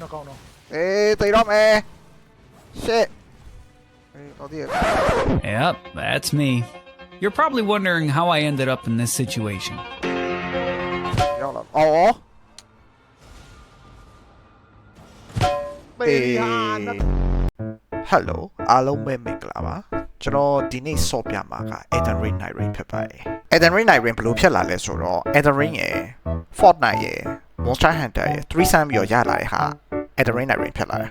နှစ်ကောင်တော့အေးသိတော့မယ် shit အေးတော့ဒီ Yep, that's me. You're probably wondering how I ended up in this situation. ရောက်လာအော်ပေရီဟာနှစ် ဟယ်လိုအားလုံးပဲမင်္ဂလာပါကျွန်တော်ဒီနေ့ဆော့ပြမှာက Elden Ring Night Rain ဖြစ်ပါတယ် Elden Ring Night Rain ဘယ်လိုဖြစ်လာလဲဆိုတော့ Elden Ring ရယ် Fortnite ရယ် Monster Hunter ရယ်3ဆန်းပြီးတော့ရလာတဲ့ဟာ Elden Ring Night Rain ဖြစ်လာတယ်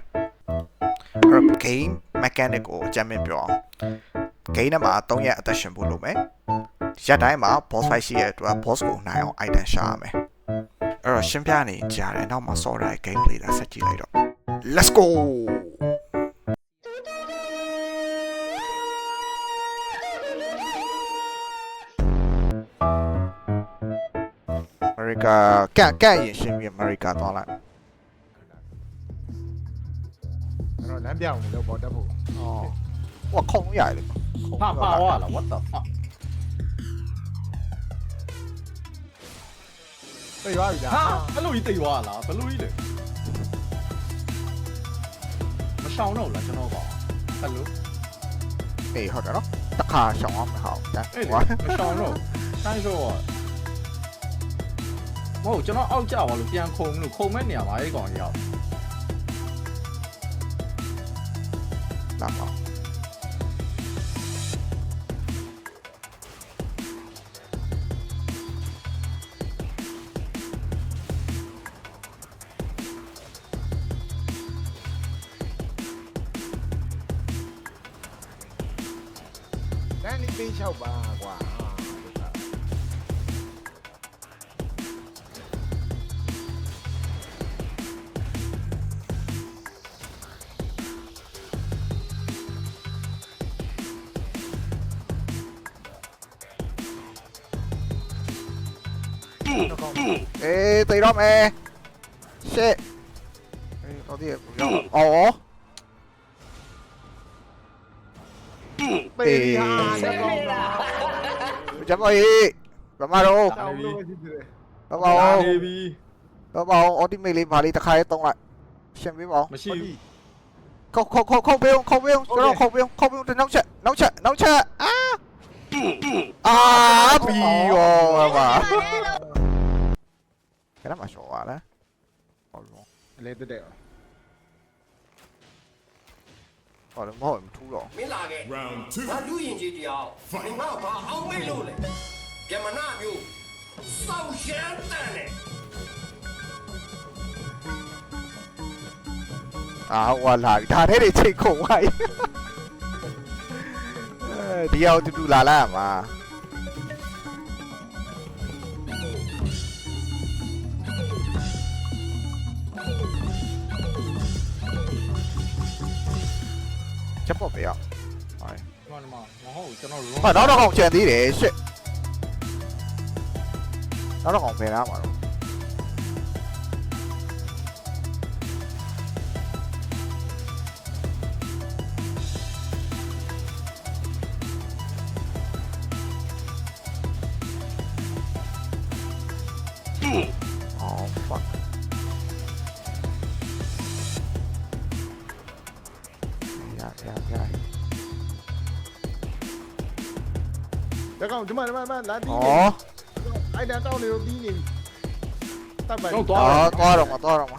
အဲ့တော့ game mechanic ကိုအကြမ်းမြင်ပြောအောင် game ထဲမှာ3ရက်အသက်ရှင်ဖို့လိုမယ်ရက်တိုင်းမှာ boss fight ရှိရတဲ့အတွက် boss ကိုနိုင်အောင် item ရှာရမယ်အဲ့တော့ရှင်းပြနေကြတယ်နောက်မှာဆော့ရတဲ့ gameplay လာဆက်ကြည့်လိုက်တော့ let's go အမေရိကကန့်ကန့်ရင်ရှင်းပြီးအမေရိကသွားလိုက် မ်းပြောင်းနေလို့ပေါ်တက်ဖို့ ။အော်။ဟိုခုံလို့ရတယ်လေ။ခုံ 怕怕哇了，what the fuck？ ပြေးသွားပြီလား 哈，ဘလို့ကြီးတိတ်သွားလားဘလို့ကြီးလဲမရှောင်းတော့လားကျွန်တော်ကဘလို့ ။အေးဟုတ်တယ်နော်။တစ်ခါရှောင်းအောင်မဟုတ်။ဒါ အဲ့ ဟို လေမရှောင်းတော့တိုင်းဆိုတော့မဟုတ်ကျွန်တော်အောက်ကျသွားလို့ပြန်ခုံလို့ခုံမဲ့နေရာမှာအဲ့ကောင်ရောက် လာပါ လမ်းလေးပေးလျှောက်ပါကွာ နှစ်ကောင် ။အေးသိတော့မယ်။ shit ။အေးတော့ဒီရောက်။အော် ပေရီဟာနှစ်ကော tạp học Danny Beach ao bar, wow. ê 에이 또 이러면 쉣 어디에 물려 어어? Tì Chấm ơi Chấm ai đâu? Chấm bao Chấm bao Ở đi mình lên và đi tạc hai tông lại. Xem biết không Không không không không biết không không biết không không biết không biết thì nóng chạy nóng chạy nóng chạy. À À bì rồi mà. တ်ပေးအောင်နောက်ချက်နောက်ချက်နောက်ချက်အာအာဘီယောဗမာခဏမှရှော့ပါလားဟုတ်လို့လေတက်တယ်ဟုတ်တယ်မဟုတ်ဘူးမထူးတော့မင်းလာခဲ့ Round two. ငါလူရင်ကြီးတရားမင်းငါ့ကိုဘာအောင်မိတ်လို့လဲပြမနာမျိုးစောက်ရှမ်းတန်တယ်အာဟွာလာပြီဒါနဲ့တွေချိန်ခုံသွားပြီအဲဒီအောင်တူတူ Ma no, no, concedi riesce. No, no, conferma, ma no. Ooh. 잠깐만 좀만 좀만 좀만 đi, 뛰니 anh 아니 tao 다운해요 đi 딴말 tao ờ, 아, 도와라. toa đồng mà toa đồng mà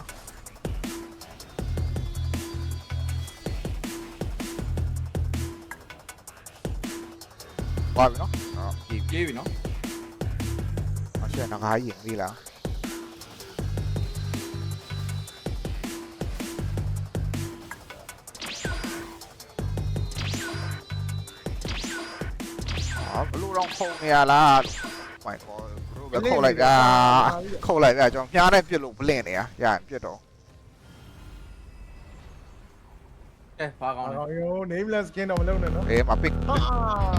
Toa à. bị nó. Ờ, Đó, chìm Ghi vì nó. Nó sẽ nó hai diện đi là. ဘလူးတော့ခုံနေရလားမိုင်ကောဘလူးပဲခုံလိုက်တာခုံလိုက်တာကျွန်တော်မြားနဲ့ပြစ်လို့ဘလင့်နေရရရင်ပြစ်တော့အဲဘာကောင်းလဲအော်ယော nameless skin တော့မလုပ်နဲ့နော်အေးမပစ်ဟာ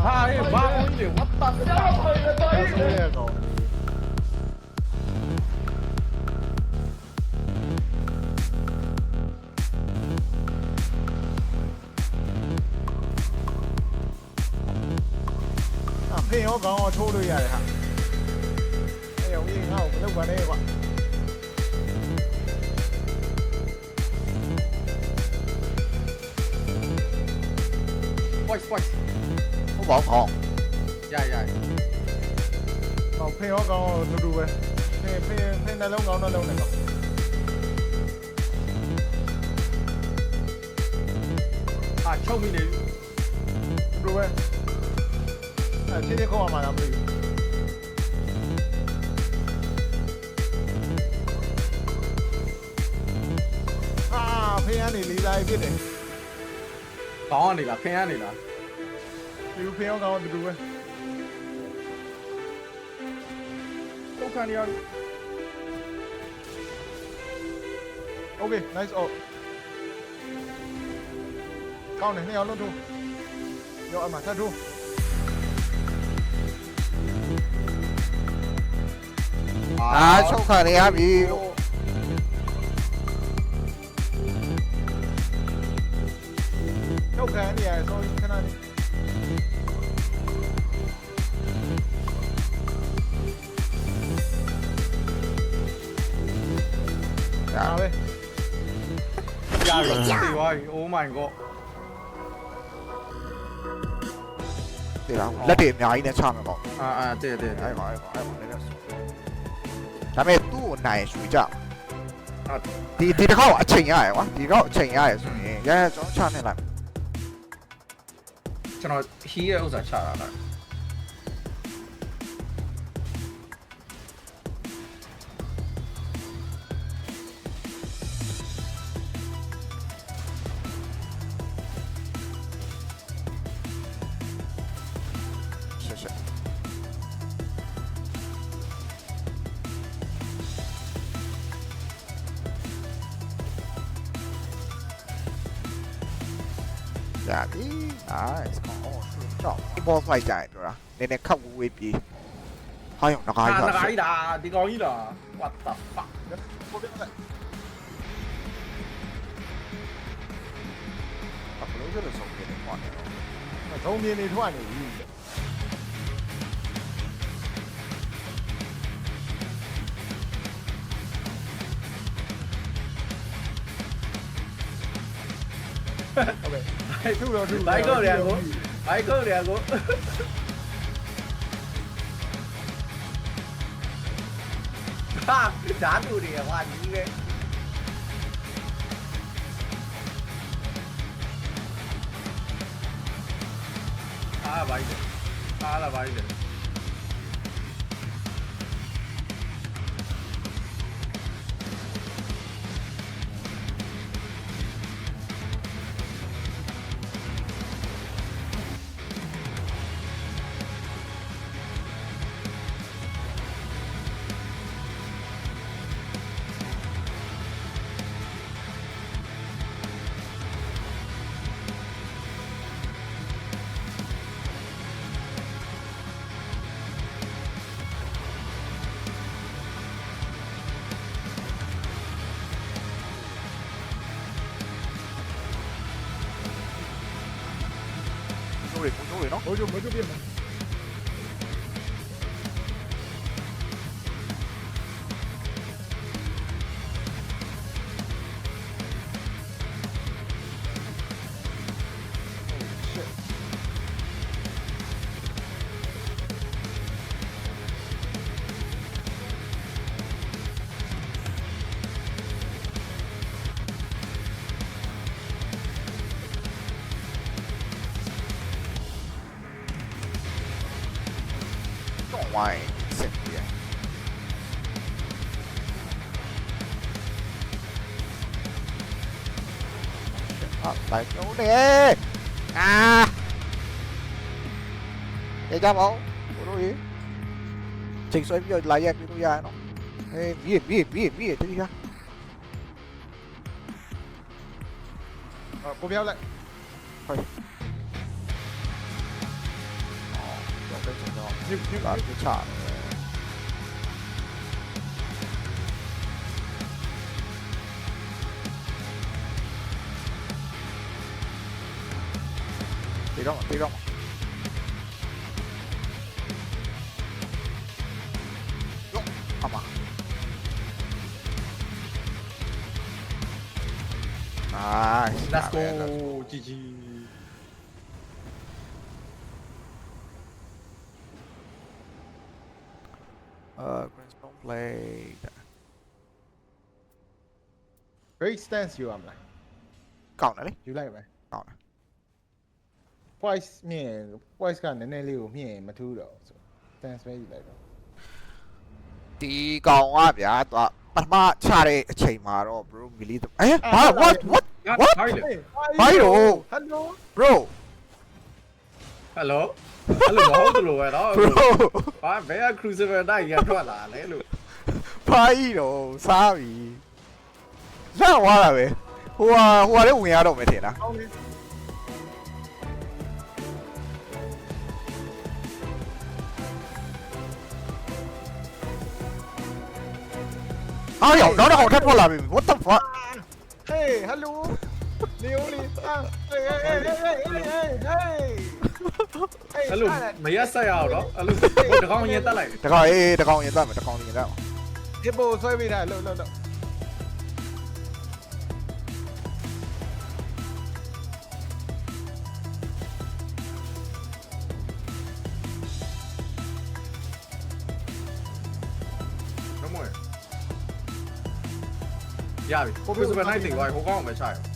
ဟာအေးဘာကောင်းလဲ what the fuck င်ရောခေါင်းရောထိုးလို့ရတယ်ဟာအဲ့ရောကြီးငါ့ကိုမလုပ်ပါနဲ့ကွာပိုက်ပိုက်ဟုတ်ပါခေါင်းရရဟောဖင်ရောခေါင်းရောတူတူပဲဖင်ဖင်ဖင်နှလုံးခေါင်းနှလုံးနဲ့ကွာအာချုပ်မိနေပြီတူပဲ ပဲအဲချင်းချင်းခေါ်အောင်မှာလားမသိဘူးအာဖင်ကနေလေးစားဖြစ်တယ်ကောင်းကနေလားခင်ကနေလားဒီဖင်ရောကောင်းတူတူပဲထုတ်ခံရ Okay nice out ကောင်းတယ်နှစ်ယောက်လုံးထိုးရောအမှထပ်ထိုး อ่าช่องสวัสดีครับอี çok yani yani sonuçta hani Abi. Ya vay oh my god. Đi dạ. nào, dạ. lấy tiền nhà anh nè sao mà còn. À à, tiền tiền. Ai mà ai mà ai mà lấy ဒါပေမဲ့သူ့ကိုနိုင်ရွှေကြဒီဒီတစ်ခေါက်အချိန်ရရယ်ကွာဒီတစ်ခေါက်အချိန်ရရယ်ဆိုရင်ရရကျွန်တော်ချနေလိုက်ကျွန်တော်ဟီးရဲ့ဥစ္စာချတာလား ပြီ nice come on ကြောက်ဒီ boss fight ကြရင်တို့လားနည်းနည်းခတ်ဝေးဝေးပြေးဟာရောငကား အာ ကြီး တ ပါ ကားကြီးလားဒီကောင်ကြီးလား what the fuck ကိုပြတ်လိုက် ဘလို့ကျလို့ဆုံးနေတယ်ကွာနေတော့ သုံးပြင်းနေထွက်နေပြီဟု 바이커를 하고 바이커를 하고 아 나도래 와 이게 아 많이 돼. 아나 많이 돼. 왜 공격이나? 어좀 먼저 비해 ngoài sân biển. Tại chỗ nè. À. Để cho bóng. Của đi Trình xoay bây giờ là em tôi ra nó. Ê, biển, biển, biển, biển, thế đi ra Ờ, cô béo lại. Thôi. 나쁘지 않네. 뛰어가, 뛰어가. 요, 아마. 아, 씨, 안 돼, 나- 나스코 지지 အာ Grand Stone Blade great stance ယူရမလား ကောင်းတယ်လေ ယူလိုက်ပဲ ကောင်းတယ် voice မြင့် voice ကနည်းနည်းလေးကိုမြင့်ရင်မထူးတော့ဘူးဆို stance ပဲယူလိုက်တော့ ဒီကောင်ကဗျာတော့ပထမချတဲ့အချိန်မှာတော့ bro မီလီအဲဘာ what what ငါ What? ဘာလဲ ဘာလို့ hello bro ဟယ်လိုအဲ့လိုမဟုတ်သလိုပဲတော့ bro ဘာဘယ်က crucible တိုက်ရထွက်လာလဲလို့ဘာကြီးတော့စားပြီလောက်သွားတာပဲဟိုဟာဟိုဟာလည်းဝင်ရတော့မယ်ထင်တာကောင်းလေအားရောက်နောက်တစ်ခေါက်ထပ်ထွက်လာပြီ what the fuck hey hello နေဦးလေးအာ hey hey hey hey hey hey hey အဲ့လိုမရက်ဆက်ရအောင်တော့အဲ့လိုတကောင်ရင်တက်လိုက်တကောင်အေးတကောင်ရင်တက်မယ်တကောင်ရင်တက်မယ်ဟစ်ပိုဆွဲပေးတာလို့လို့လို့မမွေရပြီ crucible တိုက်တင်သွားဟိုကောင်ပဲချရအော်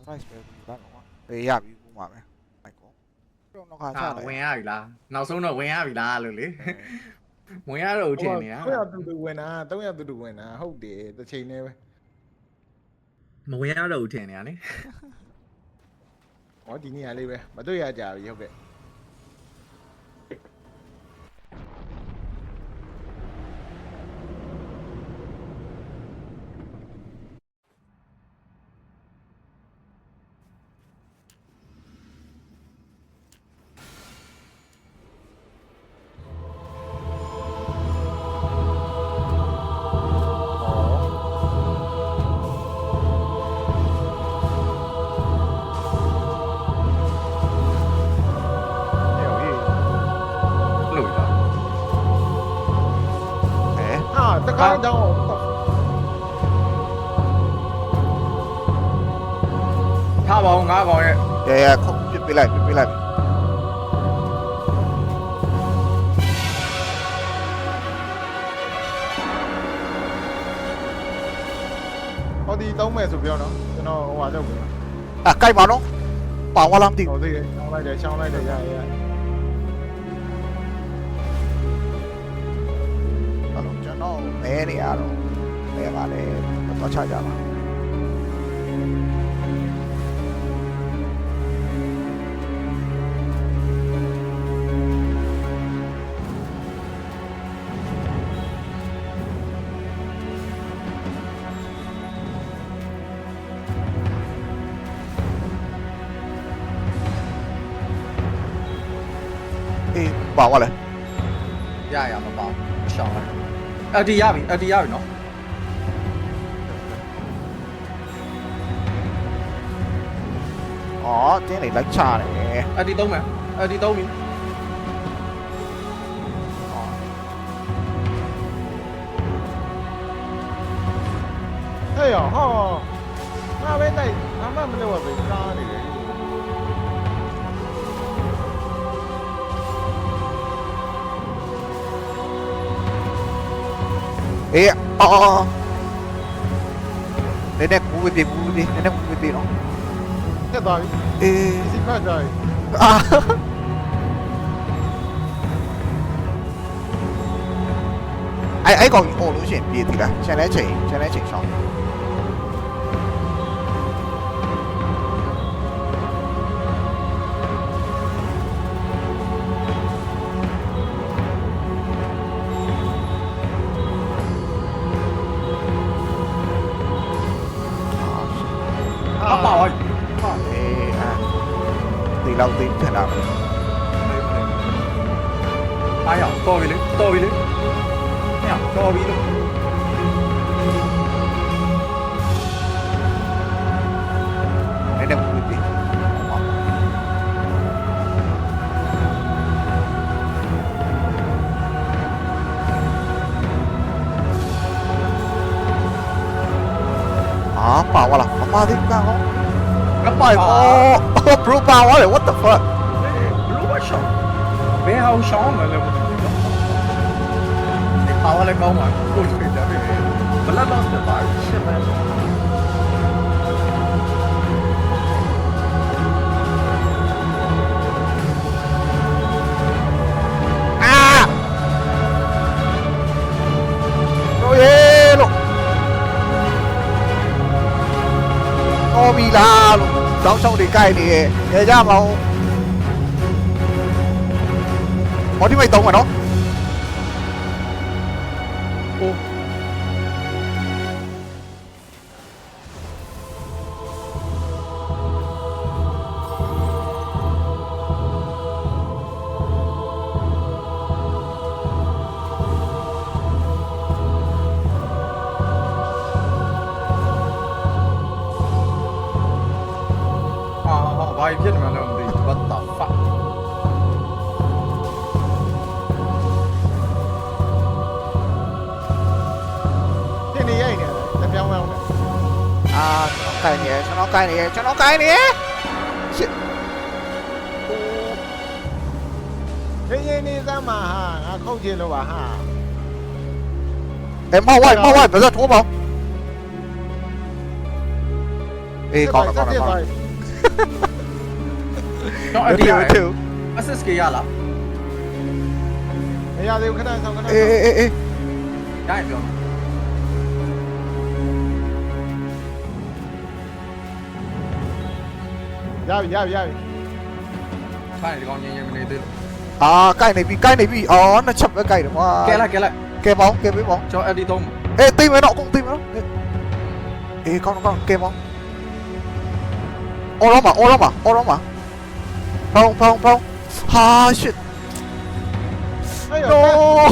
maximum price ပဲဘူးဘာလို့လဲရပြီဘူးမှာပဲမိုက်ကောတော့တော့ခါချအာလိုက်ဝင်ရပြီလားနောက်ဆုံးတော့ဝင်ရပြီလားလို့လေဝင်ရတော့ထင်နေတာ300တူတူဝင်တာ300တူတူဝင်တာဟုတ်တယ်တစ်ချိန်တည်းပဲမဝင်ရတော့ထင်နေတာလေဟောဒီနေ့ကလေးပဲမတွေ့ရကြပြီဟုတ်ကဲ့ 나나 없다. Thả bóng, ngã bóng ấy. Dạ dạ, không, chuyện bị lại, chuyện bị lại. 어디 있다 오면 해서 배워놔. 너 와줘. À, cay vào nó. Bảo qua làm gì? 어떻게 상라이드 상라이드 야야. တယ်ရှောင်းလိုက်တယ်ရှောင်းလိုက်တယ်ရရရအဲ့လိုကျွန်တော်မဲနေရတော့မဲပါလေတော့ချကြပါအေးပါဝါလေရရမပေါ့ရှောင်းလိုက် အဒီရပြီအဒီရပြီနော်อ๋อတင်းနေလိုက်ချတယ်အဒီသုံးမယ်အဒီသုံးပြီဟဲ့ရောဟောငါပဲတိုက်ငါမှမလုပ်ရဘူးကားနေတယ် အေးအော်နည်းနည်းကူးပြေကူးပြေနည်းနည်းကူးပြေနော်တက်သွားပြီအေးစီဖတ်ကြပြီအာအဲ့အဲ့ကောင်ကြီးအော်လို့ရှိရင်ပြေးသီလားခြံလဲချိန်ခြံလဲချိန်ရှောင်းအာအပါဝါအေးအာဒီ အာပါဝါလာမမသေးကောင်ကပိုင်အော် bro ပါဝါလေ what the fuck ဘလို့မရှောင်းဘယ်ဟောင်းရှောင်းမလဲမသိဘူးဒီပါဝါလည်းကောင်းပါကိုယ်တွေ့တယ်ဘလတ်လော့စ်ပါရှစ်မဲအာ တော်ပြီလားလို့တောင်းချောင်းတွေကြိုက်နေရဲ့ရကြမအောင်မော်ဒီမိုက်တောင်းမှာနော် cái này cho nó cái này cho nó cái này thế như đi ra mà hả à, không gì đâu bà hả em mau quay mau quay bây giờ đúng không Ê, con rồi, con rồi, con rồi. Not over here. Two. What's this guy là? Ê, ê, ê, ê. Đại biểu. Yavi, Yavi, Yavi. À, cái này bị cái này bị ó oh, nó chậm cái cày được mà. Kè lại, kè lại. Kè bóng, kè với bóng. Cho em đi tôm. Ê, tim với nọ cũng tim nó. Ê, con con kè bóng. Ô lắm à, ô lắm à, ô lắm à. Phong, phong, phong. Ha, shit. No.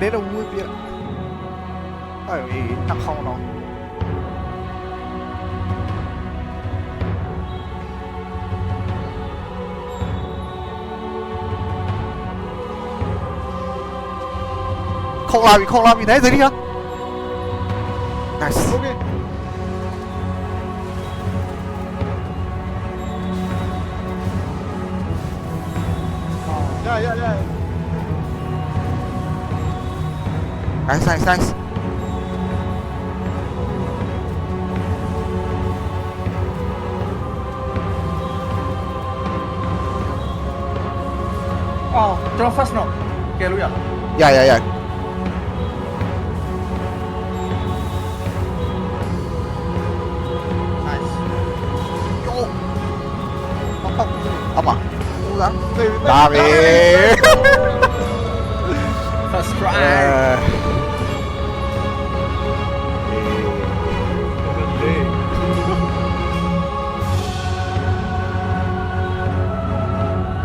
Đấy là vui vậy. Ai ơi, tắc không nó. 空拉比，空拉比，来这里啊！Nice。OK。Yeah, yeah, yeah. Nice, nice, nice. Oh, drop fast now. Okay, Luya. Yeah, yeah, yeah. lắm Ba cái Subscribe ờ.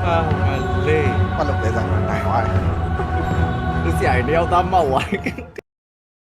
ờ. Bắt lục để rằng là tài hoài Đứa trẻ đeo ta màu à?